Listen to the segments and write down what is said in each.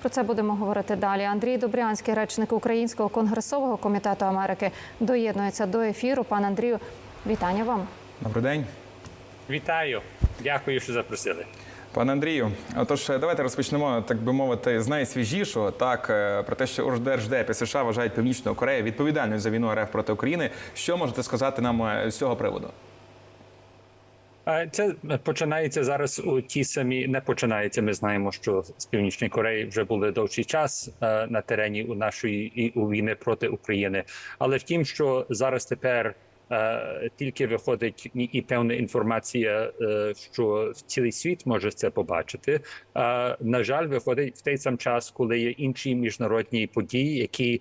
Про це будемо говорити далі. Андрій Добрянський, речник Українського конгресового комітету Америки, доєднується до ефіру. Пан Андрію, вітання вам. Добрий день. Вітаю, дякую, що запросили. Пане Андрію, отож, давайте розпочнемо, так би мовити, з найсвіжішого. Так е, про те, що Уждерждеп і США вважають Північну Корею відповідальною за війну РФ проти України. Що можете сказати нам е, з цього приводу? Це починається зараз у ті самі. Не починається. Ми знаємо, що з північної Кореї вже були довший час е, на терені у нашої і у війни проти України. Але втім, що зараз тепер е, тільки виходить і, певна інформація, е, що цілий світ може це побачити. На жаль, виходить в той сам час, коли є інші міжнародні події, які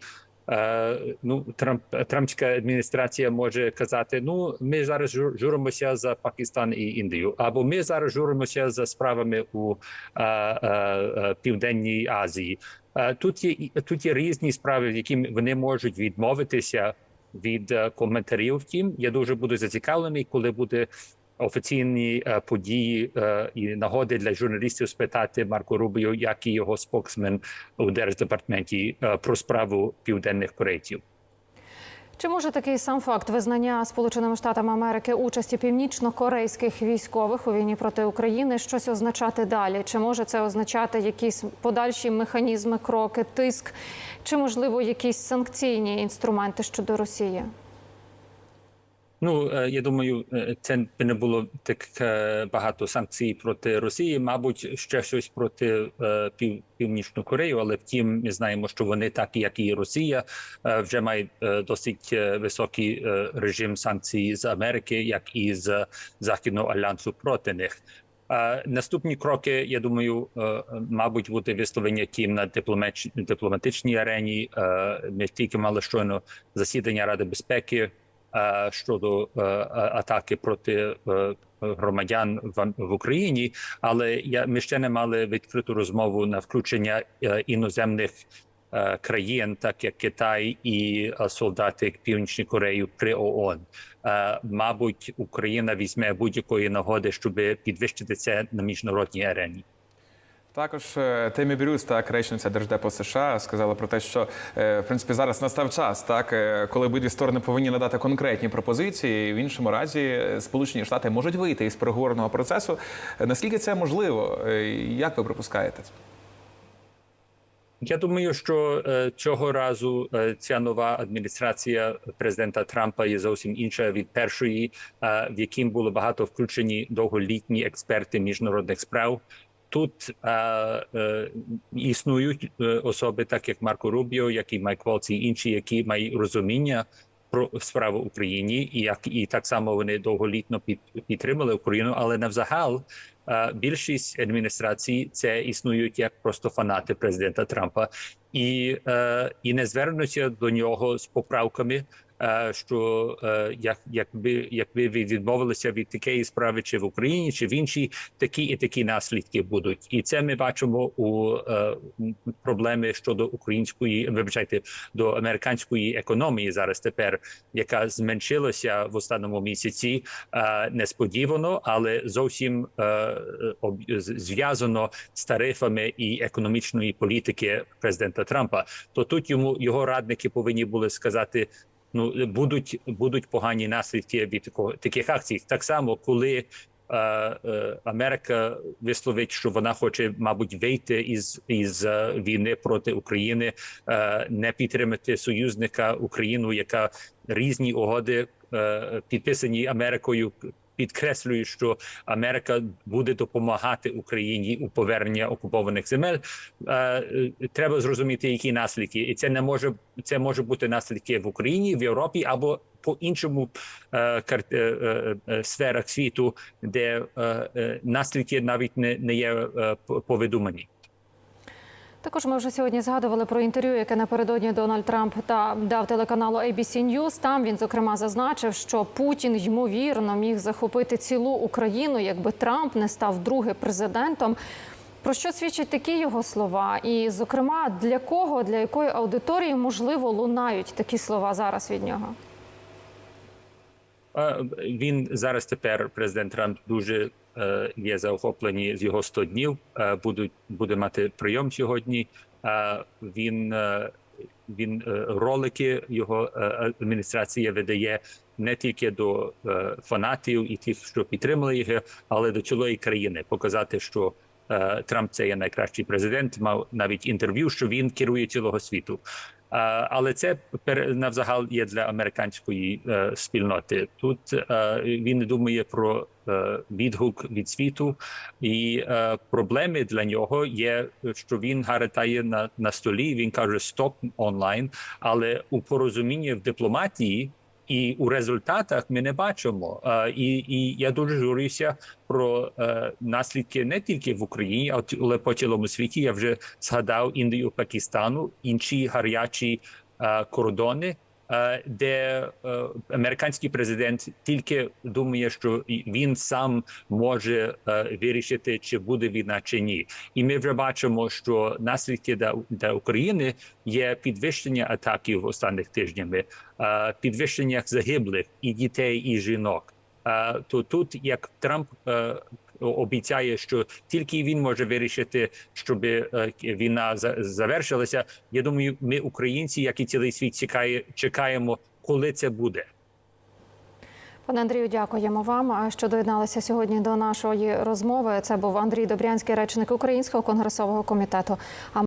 ну, Трамп Трампська адміністрація може казати: ну, ми зараз журимося за Пакистан і Індію, або ми зараз журимося за справами у е, е, е, Південній Азії. Е, тут є тут є різні справи, в які вони можуть відмовитися від е, коментарів. Втім, я дуже буду зацікавлений, коли буде. Офіційні е, події е, і нагоди для журналістів спитати Марко Рубіо, як і його споксмен у держдепартаменті е, про справу південних корейців. Чи може такий сам факт визнання Сполученими Штатами Америки участі північно-корейських військових у війні проти України щось означати далі? Чи може це означати якісь подальші механізми, кроки, тиск, чи можливо якісь санкційні інструменти щодо Росії? Ну е, я думаю, е, це б не було так е, багато санкцій проти Росії. Мабуть, ще щось проти пів, північну Корею, але втім, ми знаємо, що вони так як і Росія вже мають досить високий режим санкцій з Америки, як і з Західного альянсу проти них. Наступні кроки, я думаю, мабуть, буде висловлення тім на дипломатич- дипломатичній арені. Ми тільки мали щойно засідання Ради безпеки щодо е, атаки проти е, громадян в, Україні, але я ми ще не мали відкриту розмову на включення е, іноземних. е, Країн, так як Китай і е, солдати Північної Кореї при ООН. Е, Мабуть, Україна візьме будь-якої нагоди, щоб підвищити це на міжнародній арені. Також е, Темі Брюс, так речниця Держдепу США, сказала про те, що е, в принципі зараз настав час, так е, коли обидві сторони повинні надати конкретні пропозиції. В іншому разі Сполучені Штати можуть вийти із переговорного процесу. Наскільки це можливо? Як ви припускаєте? Я думаю, що цього разу ця нова адміністрація президента Трампа є зовсім інша від першої, в яким було багато включені довголітні експерти міжнародних справ. Тут е, е, існують е, особи, так як Марко Рубіо, як і Майк Волц і інші, які мають розуміння про справу Україні, і як і так само вони довголітно під, підтримали Україну, але навзагал е, більшість адміністрацій це існують як просто фанати президента Трампа, і, е, і не звернуться до нього з поправками. Е, Що е, як якби якби ви відмовилися від такої справи, чи в Україні, чи в іншій, такі і такі наслідки будуть, і це ми бачимо у е, проблеми щодо української, вибачайте, до американської економії зараз тепер, яка зменшилася в останньому місяці несподівано, але зовсім зв'язано з тарифами і економічної політики президента Трампа. То тут йому його радники повинні були сказати. Ну будуть будуть погані наслідки від такого таких акцій. Так само, коли е, е, Америка висловить, що вона хоче, мабуть, вийти із із е, війни проти України, е, не підтримати союзника Україну, яка різні угоди е, підписані Америкою. Підкреслюю, що Америка буде допомагати Україні у повернення окупованих земель. Е, Треба зрозуміти, які наслідки, і це не може це може бути наслідки в Україні, в Європі або по іншому е, е, е, е, сферах світу, де е, е, наслідки навіть не, не є е, по- повідомлені. Також ми вже сьогодні згадували про інтерв'ю, яке напередодні Дональд Трамп та дав телеканалу ABC News. Там він зокрема зазначив, що Путін ймовірно міг захопити цілу Україну, якби Трамп не став другим президентом. Про що свідчать такі його слова? І, зокрема, для кого, для якої аудиторії можливо лунають такі слова зараз від нього? Він зараз тепер президент Трамп дуже е, є заохоплені з його 100 днів. Е, будуть буде мати прийом сьогодні. Він е, він ролики його адміністрація видає не тільки до фанатів і тих, що підтримали його, але до цілої країни показати, що Трамп це є найкращий президент. Мав навіть інтерв'ю, що він керує цілого світу. Але це навзагал є для американської е, спільноти. Тут е, він думає про е, відгук від світу, і проблеми для нього є, що він гаритає на, на столі. Він каже стоп онлайн, але у порозумінні в дипломатії. І у результатах ми не бачимо. І, і я дуже журюся про е, наслідки не тільки в Україні, але по цілому світі. Я вже згадав Індію, Пакистану, інші гарячі е, кордони, де е, американський президент тільки думає, що він сам може е, вирішити, чи буде війна чи ні. І ми вже бачимо, що наслідки для, України є підвищення атаків останніх тижнями, е, підвищення загиблих і дітей, і жінок. Е, то тут як Трамп е, обіцяє, що тільки він може вирішити, щоб е, війна завершилася. Я думаю, ми, українці, як і цілий світ, чекає, чекаємо, коли це буде. Пане Андрію, дякуємо вам, що доєдналися сьогодні до нашої розмови. Це був Андрій Добрянський, речник Українського конгресового комітету.